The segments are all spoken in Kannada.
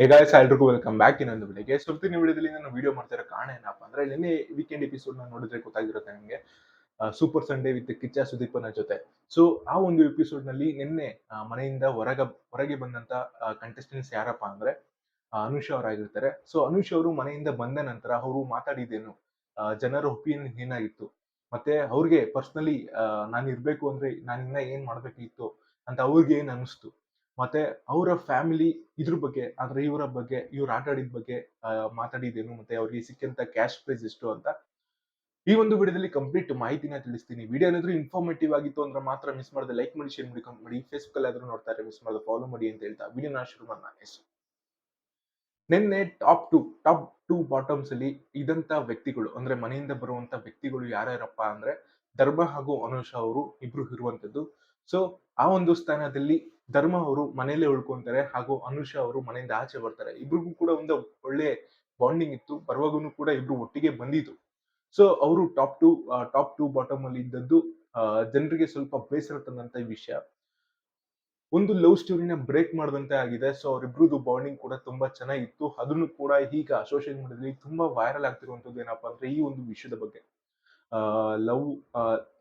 ಹೇಗಾಯ್ಸ್ ಎಲ್ರಿಗೂ ವೆಲ್ಕಮ್ ಬ್ಯಾಕ್ ಇನ್ನೊಂದು ಬೆಳಿಗ್ಗೆ ಸುರ್ತಿ ವಿಡಿಯೋದಲ್ಲಿ ನಾನು ವಿಡಿಯೋ ಮಾಡ್ತಿರೋ ಕಾರಣ ಏನಪ್ಪ ಅಂದ್ರೆ ನಿನ್ನೆ ವೀಕೆಂಡ್ ಎಪಿಸೋಡ್ನ ನೋಡಿದ್ರೆ ಗೊತ್ತಾಗಿರುತ್ತೆ ನಿಮಗೆ. ಸೂಪರ್ ಸಂಡೇ ವಿತ್ ಕಿಚ್ಚ ಸುದೀಪನ ಜೊತೆ. ಸೊ ಆ ಒಂದು ಎಪಿಸೋಡ್ನಲ್ಲಿ ನಿನ್ನೆ ಮನೆಯಿಂದ ಹೊರಗ ಹೊರಗೆ ಬಂದಂತ ಕಂಟೆಸ್ಟೆಂಟ್ಸ್ ಯಾರಪ್ಪ ಅಂದ್ರೆ ಅನುಷ್ ಅವರಾಗಿರ್ತಾರೆ ಸೊ ಅನುಷ್ ಅವರು ಮನೆಯಿಂದ ಬಂದ ನಂತರ ಅವರು ಮಾತಾಡಿದ್ದೇನು ಆ, ಜನರ ಒಪಿನಿಯನ್ ಏನಾಗಿತ್ತು ಮತ್ತೆ ಅವ್ರಿಗೆ ಪರ್ಸನಲಿ ನಾನು ಇರ್ಬೇಕು ಅಂದ್ರೆ ನಾನಿನ್ನ ಏನ್ ಮಾಡ್ಬೇಕಿತ್ತು ಅಂತ ಅವ್ರಿಗೆ ಏನ್ ಅನಿಸ್ತು? ಮತ್ತೆ ಅವರ ಫ್ಯಾಮಿಲಿ ಇದ್ರ ಬಗ್ಗೆ ಅಂದ್ರೆ ಇವರ ಬಗ್ಗೆ, ಇವ್ರು ಆಟ ಆಡಿದ ಬಗ್ಗೆ ಮಾತಾಡಿದೇನು ಮತ್ತೆ ಅವ್ರಿಗೆ ಸಿಕ್ಕಂತ ಕ್ಯಾಶ್ ಪ್ರೈಸ್ ಎಷ್ಟು ಅಂತ ಈ ಒಂದು ವಿಡಿಯೋದಲ್ಲಿ ಕಂಪ್ಲೀಟ್ ಮಾಹಿತಿನ ತಿಳಿಸ್ತೀನಿ. ವಿಡಿಯೋ ಏನಾದ್ರೂ ಇನ್ಫಾರ್ಮೇಟಿವ್ ಆಗಿತ್ತು ಅಂದ್ರೆ ಮಾತ್ರ ಮಿಸ್ ಮಾಡದೆ ಲೈಕ್ ಮಾಡಿ ಶೇರ್ ಮಾಡಿ ಕಮೆಂಟ್ ಮಾಡಿ ಫೇಸ್ಬುಕ್ ಆದ್ರೂ ನೋಡ್ತಾರೆ ಮಿಸ್ ಮಾಡದೆ ಫಾಲೋ ಮಾಡಿ ಅಂತ ಹೇಳ್ತಾ ವಿಡಿಯೋನ ಶುರು ಮಾಡೋಣ. ಎಸ್ ನಿನ್ನೆ top to top to bottoms ಅಲ್ಲಿ ಇದಂತ ವ್ಯಕ್ತಿಗಳು, ಅಂದ್ರೆ ಮನೆಯಿಂದ ಬರುವಂತ ವ್ಯಕ್ತಿಗಳು ಯಾರ್ಯಾರಪ್ಪ ಅಂದ್ರೆ ಧರ್ಮ ಹಾಗೂ ಅನುಷ ಅವರು ಇಬ್ರು ಇರುವಂತದ್ದು. ಸೊ ಆ ಒಂದು ಸ್ಥಾನದಲ್ಲಿ ಧರ್ಮ ಅವರು ಮನೆಯಲ್ಲೇ ಉಳ್ಕೊಂತಾರೆ ಹಾಗೂ ಅನುಷ ಅವರು ಮನೆಯಿಂದ ಆಚೆ ಬರ್ತಾರೆ. ಇಬ್ರಿಗೂ ಕೂಡ ಒಂದು ಒಳ್ಳೆ ಬಾಂಡಿಂಗ್ ಇತ್ತು. ಬರುವಾಗೂ ಕೂಡ ಇಬ್ರು ಒಟ್ಟಿಗೆ ಬಂದಿತ್ತು ಸೊ ಅವರು top to top to bottom ಅಲ್ಲಿ ಇದ್ದದ್ದು ಜನರಿಗೆ ಸ್ವಲ್ಪ ಬೇಸರ ತಂದಂತ ವಿಷಯ. ಒಂದು ಲವ್ ಸ್ಟೋರಿನ ಬ್ರೇಕ್ ಮಾಡಿದಂತೆ ಆಗಿದೆ. ಸೊ ಅವರಿಬ್ರದ್ದು ಬಾಂಡಿಂಗ್ ಕೂಡ ತುಂಬಾ ಚೆನ್ನಾಗಿತ್ತು. ಅದನ್ನು ಕೂಡ ಈಗ ಸೋಷಿಯಲ್ ಮೀಡಿಯಾದಲ್ಲಿ ತುಂಬಾ ವೈರಲ್ ಆಗ್ತಿರುವಂತದ್ದು ಏನಪ್ಪಾ ಅಂದ್ರೆ ಈ ಒಂದು ವಿಷಯದ ಬಗ್ಗೆ. ಲವ್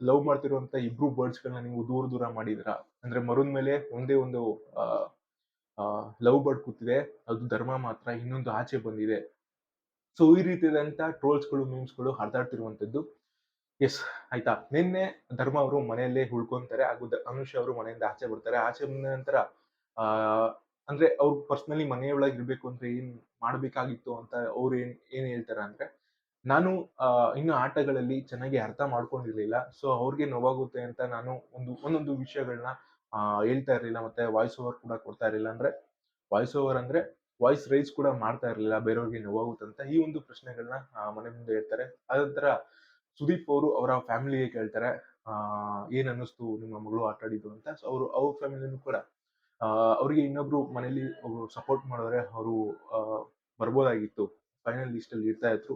ಲವ್ ಮಾಡ್ತಿರುವಂತ ಇಬ್ರು ಬರ್ಡ್ಸ್ ಗಳನ್ನ ನೀವು ದೂರ ದೂರ ಮಾಡಿದಿರಾ ಅಂದ್ರೆ ಮರುನ್ ಮೇಲೆ ಒಂದೇ ಒಂದು ಲವ್ ಬರ್ಡ್ ಕೂತಿದೆ, ಅದು ಧರ್ಮ ಮಾತ್ರ, ಇನ್ನೊಂದು ಆಚೆ ಬಂದಿದೆ. ಸೊ ಈ ರೀತಿಯಾದಂತ ಟ್ರೋಲ್ಸ್ಗಳು, ಮೀಮ್ಸ್ಗಳು ಹರಿದಾಡ್ತಿರುವಂತದ್ದು ಎಸ್ ಆಯ್ತಾ? ನಿನ್ನೆ ಧರ್ಮ ಅವರು ಮನೆಯಲ್ಲೇ ಉಳ್ಕೊಂತಾರೆ, ಹಾಗೂ ಅನುಷ್ ಅವರು ಮನೆಯಿಂದ ಆಚೆ ಬರ್ತಾರೆ. ಆಚೆ ಬಂದ ನಂತರ, ಆ, ಅಂದ್ರೆ ಅವ್ರು ಪರ್ಸನಲಿ ಮನೆಯೊಳಗೆ ಇರ್ಬೇಕು ಅಂದ್ರೆ ಏನ್ ಮಾಡ್ಬೇಕಾಗಿತ್ತು ಅಂತ ಅವ್ರು ಏನ್ ಏನ್ ಹೇಳ್ತಾರೆ ಅಂದ್ರೆ, ನಾನು ಇನ್ನು ಆಟಗಳಲ್ಲಿ ಚೆನ್ನಾಗಿ ಅರ್ಥ ಮಾಡ್ಕೊಂಡಿರ್ಲಿಲ್ಲ. ಸೊ ಅವ್ರಿಗೆ ನೋವಾಗುತ್ತೆ ಅಂತ ನಾನು ಒಂದು, ಒಂದೊಂದು ವಿಷಯಗಳನ್ನ ಹೇಳ್ತಾ ಇರ್ಲಿಲ್ಲ ಮತ್ತೆ ವಾಯ್ಸ್ ಓವರ್ ಕೂಡ ಕೊಡ್ತಾ ಇರಲಿಲ್ಲ ಅಂದ್ರೆ ವಾಯ್ಸ್ ಓವರ್ ಅಂದ್ರೆ ವಾಯ್ಸ್ ರೈಸ್ ಕೂಡ ಮಾಡ್ತಾ ಇರ್ಲಿಲ್ಲ ಬೇರೆಯವ್ರಿಗೆ ನೋವಾಗುತ್ತಂತ ಈ ಒಂದು ಪ್ರಶ್ನೆಗಳನ್ನ ಮನೆ ಮುಂದೆ ಹೇಳ್ತಾರೆ. ಅದಂತರ ಸುದೀಪ್ ಅವರು ಅವರ ಫ್ಯಾಮಿಲಿಗೆ ಕೇಳ್ತಾರೆ ಏನ್ ಅನ್ನಿಸ್ತು ನಿಮ್ಮ ಮಗಳು ಆಟ ಆಡಿದ್ದು ಅಂತ. ಸೊ ಅವರು, ಅವ್ರ ಫ್ಯಾಮಿಲಿನೂ ಕೂಡ ಅವರಿಗೆ ಇನ್ನೊಬ್ರು ಮನೇಲಿ ಒಬ್ರು ಸಪೋರ್ಟ್ ಮಾಡಿದ್ರೆ ಅವರು ಬರ್ಬೋದಾಗಿತ್ತು. ಫೈನಲ್ ಲಿಸ್ಟ್ ಅಲ್ಲಿ ಇರ್ತಾ ಇದ್ರು.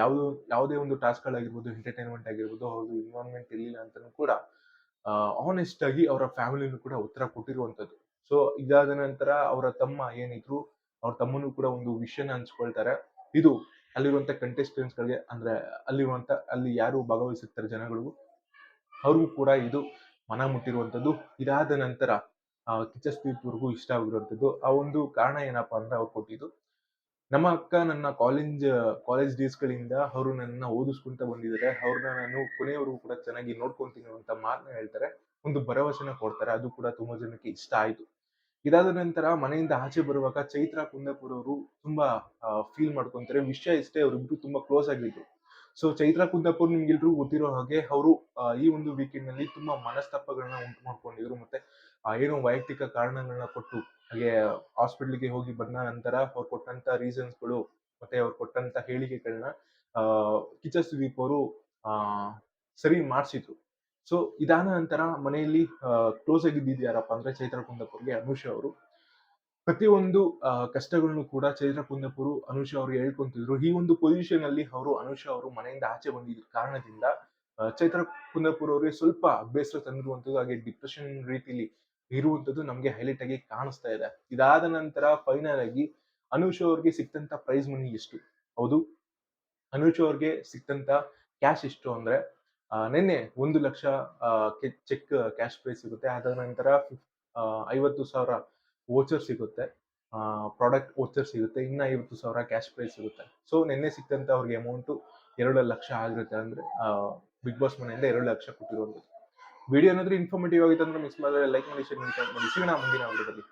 ಯಾವ್ದು, ಯಾವುದೇ ಒಂದು ಟಾಸ್ಕ್ ಗಳಾಗಿರ್ಬೋದು ಎಂಟರ್ಟೈನ್ಮೆಂಟ್ ಆಗಿರ್ಬೋದು, ಅವ್ರದ್ದು ಇನ್ವಾಲ್ವ್ಮೆಂಟ್ ಇರಲಿಲ್ಲ ಅಂತಾನೂ ಕೂಡ ಆನೆಸ್ಟ್ ಆಗಿ ಅವರ ಫ್ಯಾಮಿಲಿನೂ ಕೂಡ ಉತ್ತರ ಕೊಟ್ಟಿರುವಂತದ್ದು ಸೊ ಇದಾದ ನಂತರ ಅವರ ತಮ್ಮ ಏನಿದ್ರು, ಅವ್ರ ತಮ್ಮನೂ ಕೂಡ ಒಂದು ವಿಷಯನ ಹಂಚ್ಕೊಳ್ತಾರೆ. ಇದು ಅಲ್ಲಿರುವಂತ ಕಂಟೆಸ್ಟೆಂಟ್ಸ್ ಗಳಿಗೆ, ಅಂದ್ರೆ ಅಲ್ಲಿರುವಂತ ಅಲ್ಲಿ ಯಾರು ಭಾಗವಹಿಸುತ್ತಾರೆ ಜನಗಳು, ಅವ್ರಿಗೂ ಕೂಡ ಇದು ಮನ ಮುಟ್ಟಿರುವಂಥದ್ದು. ಇದಾದ ನಂತರ ಸುದೀಪ್ವರೆಗೂ ಇಷ್ಟ ಆಗಿರುವಂತದ್ದು ಆ ಒಂದು ಕಾರಣ ಏನಪ್ಪಾ ಅಂದ್ರೆ ಅವ್ರು ಕೊಟ್ಟಿದ್ದು ನಮ್ಮ ಅಕ್ಕ ನನ್ನ ಕಾಲೇಜ್ ಕಾಲೇಜ್ ಡೇಸ್ ಗಳಿಂದ ಅವರು ನನ್ನ ಓದಿಸ್ಕೊಂತ ಬಂದಿದ್ದಾರೆ. ಅವ್ರನ್ನ ನಾನು ಕೊನೆಯವರೆಗೂ ಕೂಡ ಚೆನ್ನಾಗಿ ನೋಡ್ಕೊಂತೀನಿ ಅಂತ ಮಾತನ್ನ ಹೇಳ್ತಾರೆ. ಒಂದು ಭರವಸೆನ ಕೊಡ್ತಾರೆ. ಅದು ಕೂಡ ತುಂಬಾ ಜನಕ್ಕೆ ಇಷ್ಟ ಆಯ್ತು. ಇದಾದ ನಂತರ ಮನೆಯಿಂದ ಆಚೆ ಬರುವಾಗ ಚೈತ್ರ ಕುಂದಾಪುರ ಅವರು ತುಂಬಾ ಫೀಲ್ ಮಾಡ್ಕೊಂತಾರೆ. ವಿಷಯ ಇಷ್ಟೇ, ಅವರಿಬ್ರು ತುಂಬಾ ಕ್ಲೋಸ್ ಆಗಿದ್ರು. ಸೊ ಚೈತ್ರ ಕುಂದಾಪುರ್ ನಿಮ್ಗೆಲ್ರಿಗೂ ಗೊತ್ತಿರೋ ಹಾಗೆ ಅವರು ಈ ಒಂದು ವೀಕೆಂಡ್ನಲ್ಲಿ ತುಂಬಾ ಮನಸ್ತಾಪಗಳನ್ನ ಉಂಟು ಮಾಡ್ಕೊಂಡಿದ್ರು. ಮತ್ತೆ ಏನೋ ವೈಯಕ್ತಿಕ ಕಾರಣಗಳನ್ನ ಕೊಟ್ಟು, ಹಾಗೆ ಹಾಸ್ಪಿಟ್ಲಿಗೆ ಹೋಗಿ ಬಂದ ನಂತರ ಅವ್ರು ಕೊಟ್ಟಂತ ರೀಸನ್ಸ್ಗಳು ಮತ್ತೆ ಅವ್ರು ಕೊಟ್ಟಂತ ಹೇಳಿಕೆಗಳನ್ನ ಕಿಚ್ಚ ಸುದೀಪ್ ಅವರು ಸರಿ ಮಾಡಿಸಿದ್ರು. ಸೊ ಇದಾದ ನಂತರ ಮನೆಯಲ್ಲಿ ಕ್ಲೋಸ್ ಆಗಿದ್ದಿದ್ಯಾರಪ್ಪ ಅಂದ್ರೆ ಚೈತ್ರ ಕುಂದಪುರ್ಗೆ ಅನುಷ್ ಅವರು. ಪ್ರತಿಯೊಂದು ಕಷ್ಟಗಳನ್ನು ಕೂಡ ಚೈತ್ರ ಕುಂದಪುರು ಅನುಷ ಅವರು ಹೇಳ್ಕೊಂತಿದ್ರು. ಈ ಒಂದು ಪೊಸಿಷನ್ ಅಲ್ಲಿ ಅವರು, ಅನುಷ ಅವರು ಮನೆಯಿಂದ ಆಚೆ ಬಂದಿದ್ದ ಕಾರಣದಿಂದ ಚೈತ್ರ ಕುಂದಪುರ್ ಅವರಿಗೆ ಸ್ವಲ್ಪ ಅಭ್ಯಾಸ ತಂದಿರುವಂತದ್ದು ಹಾಗೆ ಡಿಪ್ರೆಷನ್ ರೀತಿಲಿ ಇರುವಂತದ್ದು ನಮ್ಗೆ ಹೈಲೈಟ್ ಆಗಿ ಕಾಣಿಸ್ತಾ ಇದೆ. ಇದಾದ ನಂತರ ಫೈನಲ್ ಆಗಿ ಅನುಷ್ ಅವ್ರಿಗೆ ಸಿಕ್ತಂತ ಪ್ರೈಸ್ ಮನಿ ಎಷ್ಟು? ಹೌದು. ಅನುಷ್ ಅವ್ರಿಗೆ ಸಿಕ್ತಂತ ಕ್ಯಾಶ್ ಎಷ್ಟು ಅಂದ್ರೆ ನಿನ್ನೆ ಒಂದು ಲಕ್ಷ ಚೆಕ್ ಕ್ಯಾಶ್ ಪ್ರೈಸ್ ಸಿಗುತ್ತೆ. ಅದಾದ ನಂತರ ಐವತ್ತು ಸಾವಿರ ವೋಚರ್ ಸಿಗುತ್ತೆ. ಪ್ರಾಡಕ್ಟ್ ವೋಚರ್ ಸಿಗುತ್ತೆ. ಇನ್ನ ಐವತ್ತು ಸಾವಿರ ಕ್ಯಾಶ್ ಪ್ರೈಸ್ ಸಿಗುತ್ತೆ. ಸೊ ನಿನ್ನೆ ಸಿಕ್ತಂತ ಅವ್ರಿಗೆ ಅಮೌಂಟು ಎರಡು ಲಕ್ಷ ಆಗಿರುತ್ತೆ ಅಂದ್ರೆ ಬಿಗ್ ಬಾಸ್ ಮನೆಯಿಂದ ಎರಡು ಲಕ್ಷ ಕೊಟ್ಟಿರುವಂಥದ್ದು. ವಿಡಿಯೋ ಏನಾದ್ರೂ ಇನ್ಫಾರ್ಮೇಟಿವ್ ಆಗಿತ್ತು ಅಂದ್ರೆ ಮಿಸ್ ಮಾಡಿದ್ರೆ ಲೈಕ್ ಮಾಡಿ ಶೇರ್ ಮಾಡಿ ಕಾಮೆಂಟ್ ಮಾಡಿ. ಸಿಗೋಣ ಮುಂದಿನ ವಿಡಿಯೋದಲ್ಲಿ